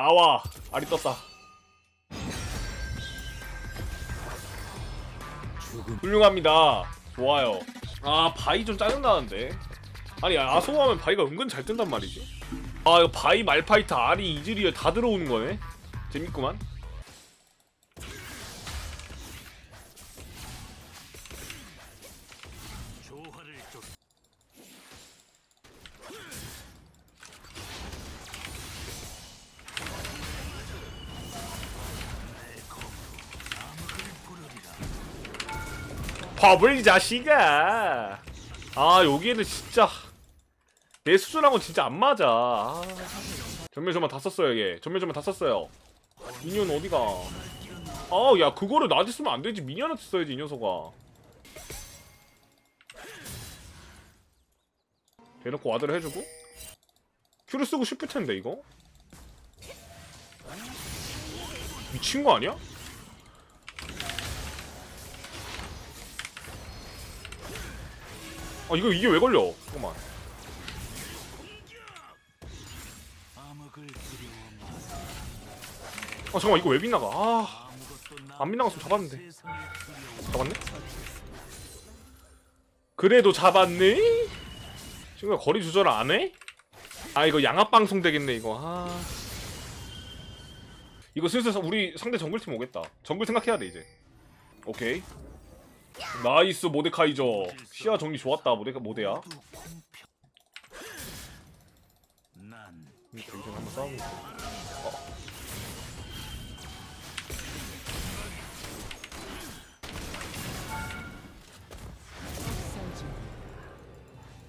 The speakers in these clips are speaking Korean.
나와. 알이 떴다. 훌륭합니다. 좋아요. 아 바이 좀 짜증나는데. 아니 아소하면 바이가 은근 잘 뜬단 말이지. 아 이거 바이 말파이트 아리 이즈리얼 다 들어오는 거네? 재밌구만 밥을 이 자식아. 아 여기에는 진짜 내 수준하고 진짜 안 맞아. 아, 전멸 점만 다 썼어요 얘 전멸 점만 다 썼어요. 미니언 어디가? 아야 그거를 나한테 쓰면 안 되지. 미니언한테 써야지 이 녀석아. 대놓고 와드를 해주고? 큐를 쓰고 싶을 텐데 이거? 미친 거 아니야? 아 이거 이게 왜 걸려? 잠깐만. 아 잠깐만 이거 왜 빗나가? 아. 안 빗나갔으면 잡았는데. 잡았네? 그래도 잡았네? 친구가 거리 조절 안 해? 아 이거 양압 방송 되겠네 이거. 아. 이거 슬슬 우리 상대 정글팀 오겠다. 정글 생각해야 돼 이제. 오케이. 나이스 모데카이저 시야 정리 좋았다 모데 모데야 여기서 한번 싸우고 어.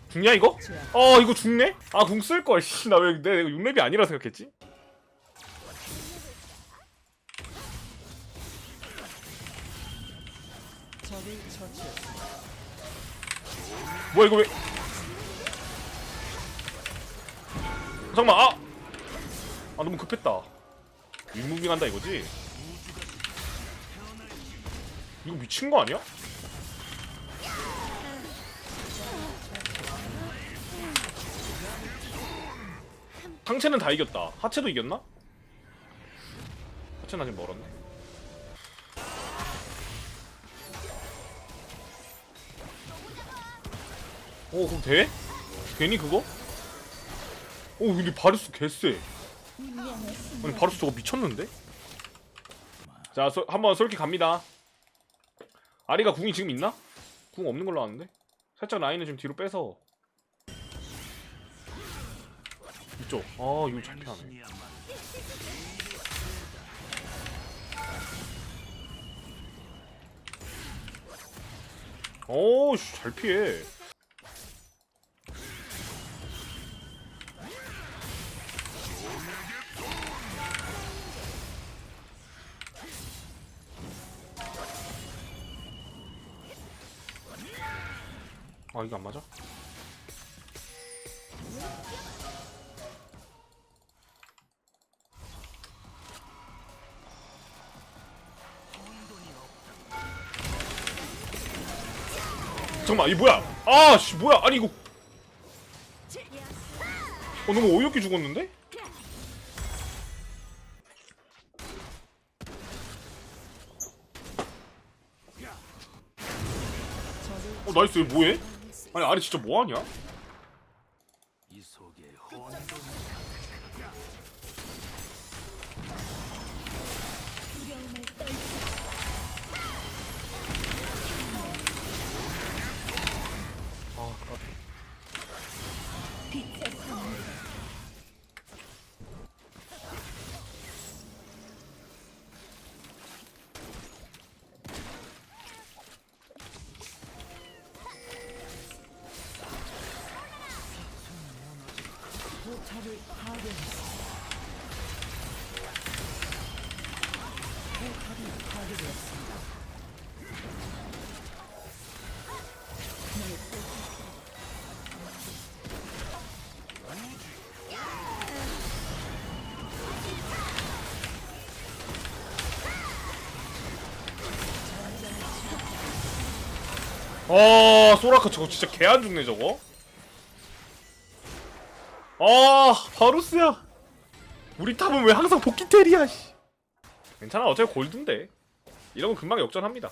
죽냐 이거? 어 이거 죽네? 아 궁 쓸걸 나왜 내가 이거 6렙이 아니라 생각했지? 뭐야 이거 왜 잠깐만 아! 아 너무 급했다 윗무빙 한다 이거지? 이거 미친 거 아니야? 상체는 다 이겼다 하체도 이겼나? 하체는 아직 멀었네 오 그럼 돼? 괜히 그거? 오 근데 바루스 개쎄 아니 바루스 저거 미쳤는데? 자 소, 한번 솔기 갑니다 아리가 궁이 지금 있나? 궁 없는 걸로 아는데? 살짝 라인을 좀 뒤로 빼서 이쪽 아 이거 잘 피하네 오씨 잘 피해 아 이거 안 맞아? 잠깐만 이 뭐야? 아씨 뭐야? 아니 이거 어 너무 어이없게 죽었는데? 어 나이스 뭐해? 아니 아리 진짜 뭐하냐? 아 소라카 저거 진짜 개 안 죽네 저거 아 바루스야 우리 탑은 왜 항상 복귀텔이야 씨. 괜찮아 어차피 골드인데 이러면 금방 역전합니다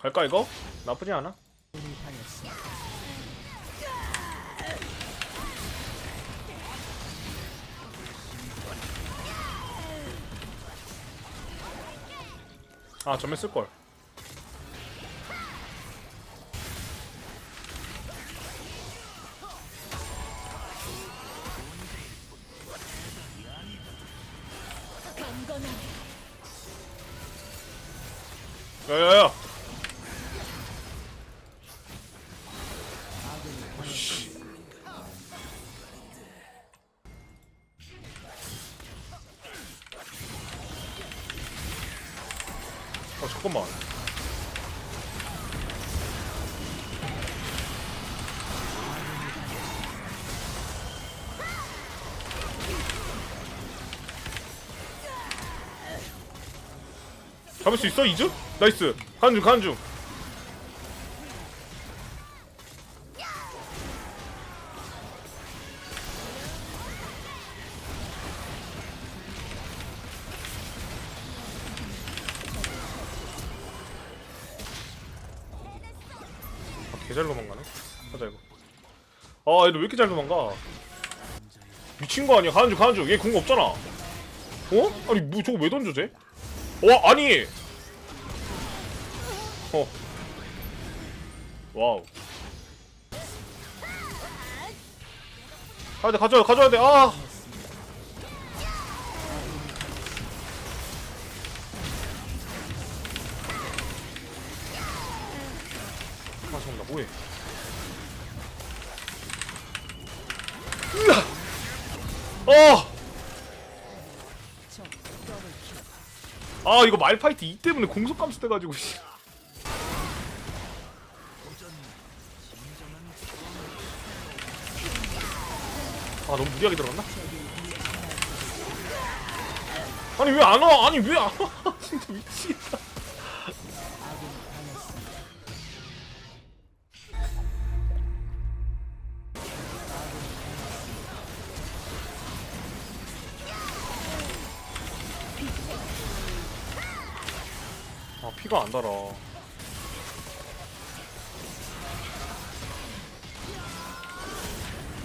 갈까 이거? 나쁘지 않아 아 전면 쓸걸 어 잠깐만. 잡을 수 있어 이즈? 나이스. 간중 간중 개잘 도망가네. 가자 이거. 아 얘들 왜 이렇게 잘 도망가? 미친 거 아니야? 가는 중 가는 중. 얘 궁 없잖아. 어? 아니 뭐 저거 왜 던져 쟤? 와 아니! 어. 와우. 가야돼 가져야 가져야 돼아 아 어 아 이거 말파이트 이 때문에 공속 감소 돼가지고 씨. 아 너무 무리하게 들어갔나? 아니 왜 안 와? 아니 왜 안 와? 진짜 미치겠다. 피가 안 달아.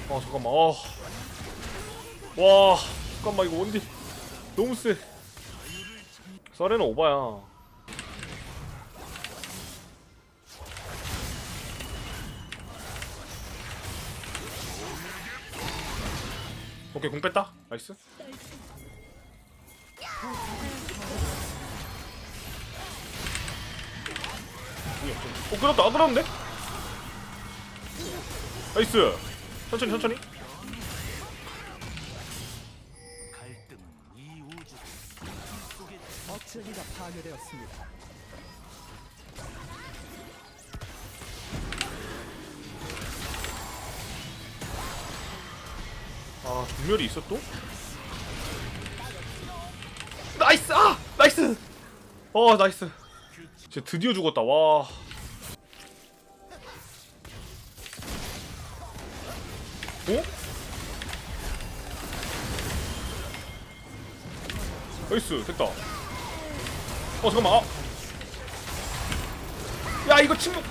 아 잠깐만. 아. 와 잠깐만 이거 원딜 너무 세. 썰에는 오바야. 오케이 공 뺐다. 나이스. 어 끌었다. 아 끌었는데? 나이스. 천천히 천천히. 갈등은 이 우주 억제기가 파괴되었습니다. 아 전멸이 있어 또? 나이스! 아! 나이스! 어 나이스 진짜 드디어 죽었다 와 어? 나이스 됐다 어 잠깐만 아. 야 이거 침묵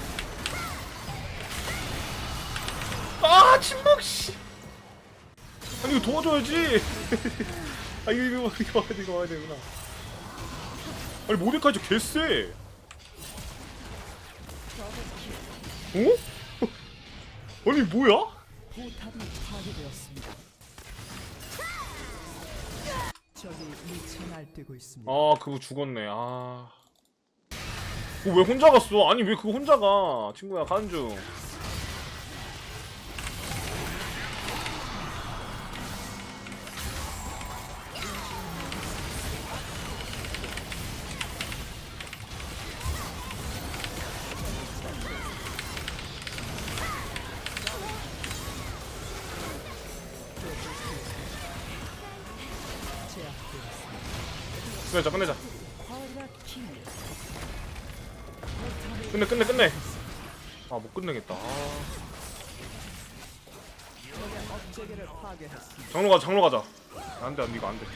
아 침묵 씨 아니 이거 도와줘야지. 아 이거 이거 이거 이거 와야 되구나. 아니 모데카이저 개쎄. 어? 아니 뭐야? 아 그거 죽었네. 아. 그거 왜 혼자 갔어? 아니 왜 그거 혼자 가? 친구야 가는 중. 끝내자 끝내자. 끝내 끝내 끝내 아 못 끝내겠다 아. 장로 가자 장로 가자 안돼 안돼 이거 안돼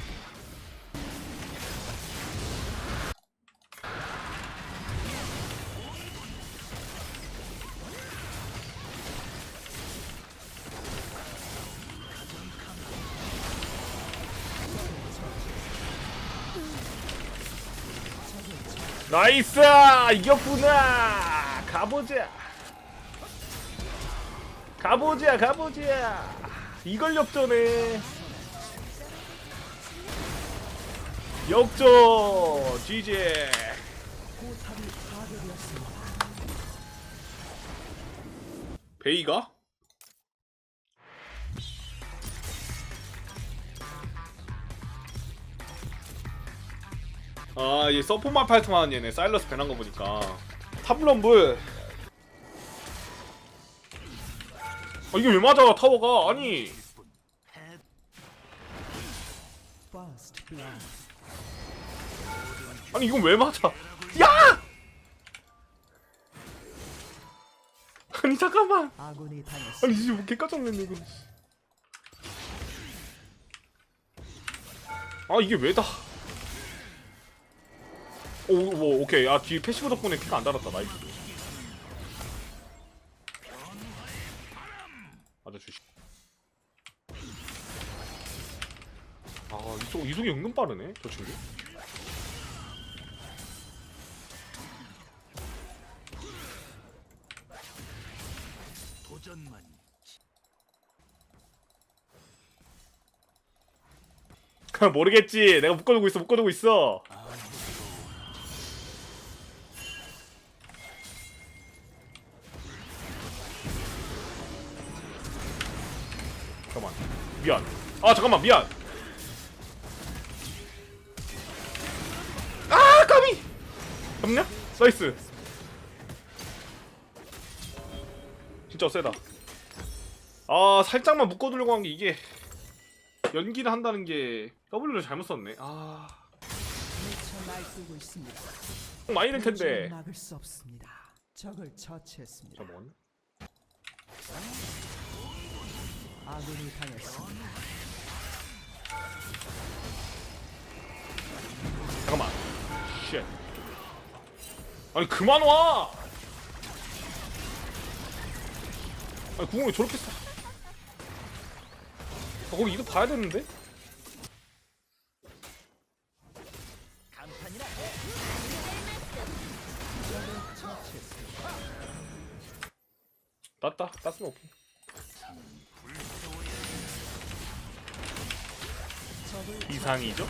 나이스 이겼구나 가보자 가보자 가보자 이걸 역전해 역전 GG. 베이가? 아, 얘 서포만 팔트만 얘네 사일러스 배난 거 보니까. 탑럼블 아, 이게 왜 맞아 타워가? 아니. 아니 이건 왜 맞아? 야! 아니 잠깐만. 아니 이제 뭐 개깜짝 놀랐네 이거. 아 이게 왜다 오, 오 오케이. 아 뒤에 패시브 덕분에 피가 안 달았다 나이스 맞아 주시. 아 이속 이속이 은근 빠르네 저 친구. 도전만. 모르겠지. 내가 묶어두고 있어 묶어두고 있어 아 잠깐만 미안 아 까비 잡냐? 나이스 진짜 세다 아 살짝만 묶어두려고 한 게 이게 연기를 한다는 게 W를 잘못 썼네 아. 많이 될 도저히 텐데 막을 수 없습니다. 적을 처치했습니다. 잠깐만 아군이 당했습니다. 잠깐만. 쉣 아니 그만 와! 아니 구멍이 저렇게 써 아, 거기 이도 봐야 되는데. 땄다. 땄으면 오케이 이상이죠?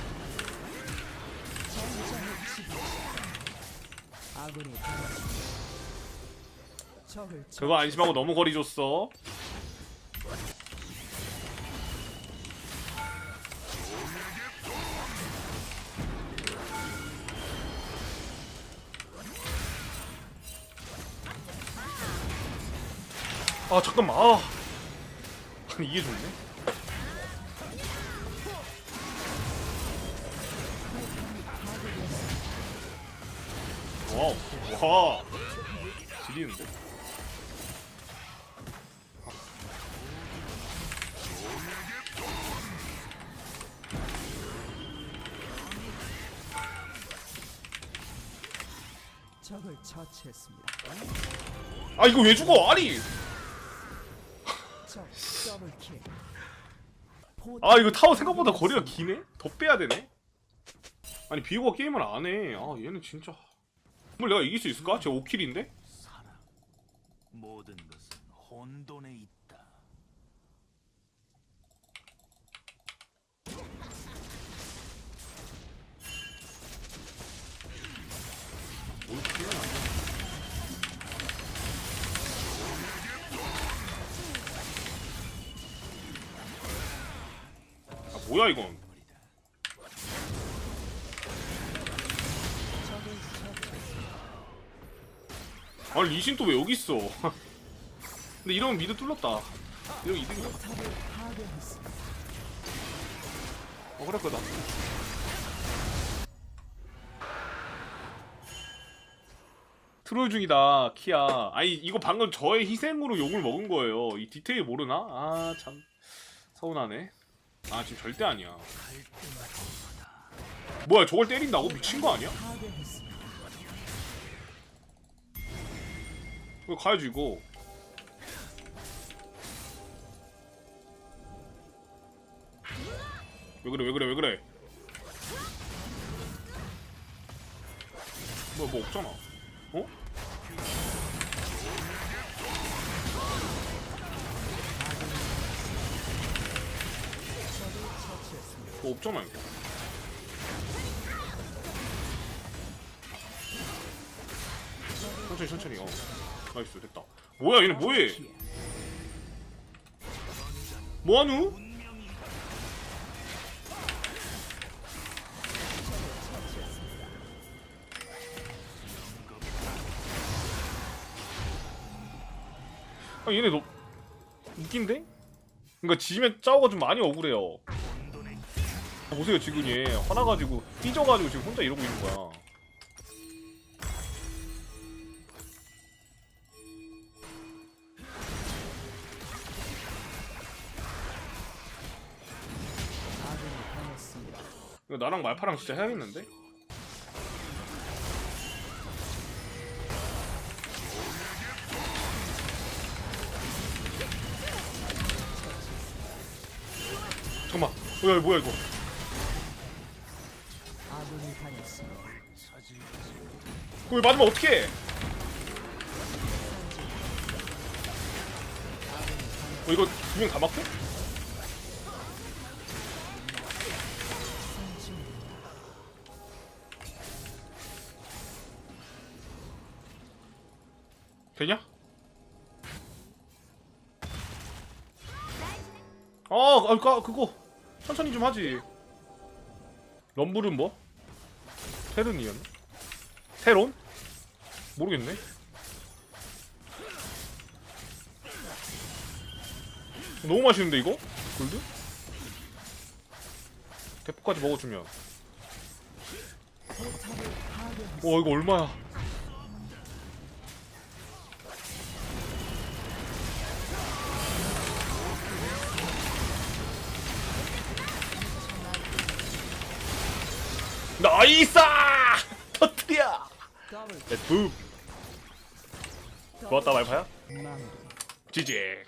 그거 안심하고 너무 거리 줬어. 아 잠깐만. 아. 이게 좋네 적을 처치했습니다. 아 이거 왜 죽어 아니 적 더블킬. 아 이거 타워 생각보다 거리가 기네 더 빼야 되네 아니 비오가 게임을 안 해 아 얘는 진짜 뭘 내가 이길 수 있을까? 제 5킬인데? 살아 모든 것은 혼돈에 있다 뭐야 이건? 아 리신 또 왜 여기 있어? 근데 이러면 미드 뚫렸다. 이러면 이득이다 어 그럴 거다. 트롤 중이다 키야. 아니 이거 방금 저의 희생으로 욕을 먹은 거예요. 이 디테일 모르나? 아 참. 서운하네. 아 지금 절대 아니야 뭐야 저걸 때린다고? 미친 거 아니야? 이거 가야지 이거 왜 그래 왜 그래 왜 그래 뭐야 뭐 없잖아 어? 뭐 없잖아 이거 천천히 천천히 어 나이스 됐다 뭐야 얘네 뭐해. 뭐하누? 아 얘네 너 웃긴데? 그니까 지면 짜오가 좀 많이 억울해요 보세요 지금 얘 화나가지고 삐져가지고 지금 혼자 이러고 있는 거야. 이거 나랑 말파랑 진짜 해야겠는데? 잠깐만 어, 야 뭐야 이거 그거 맞으면 어떡해 어 이거 두 명다 막혀? 되냐? 아, 아, 까 그거 천천히 좀 하지. 럼블은 뭐? 테른이었나? 테론? 모르겠네. 너무 맛있는데 이거? 골드? 대포까지 먹어주면. 와 이거 얼마야? 나이스! 터트려! 더블 렛츠 좋았다 말파야? 지지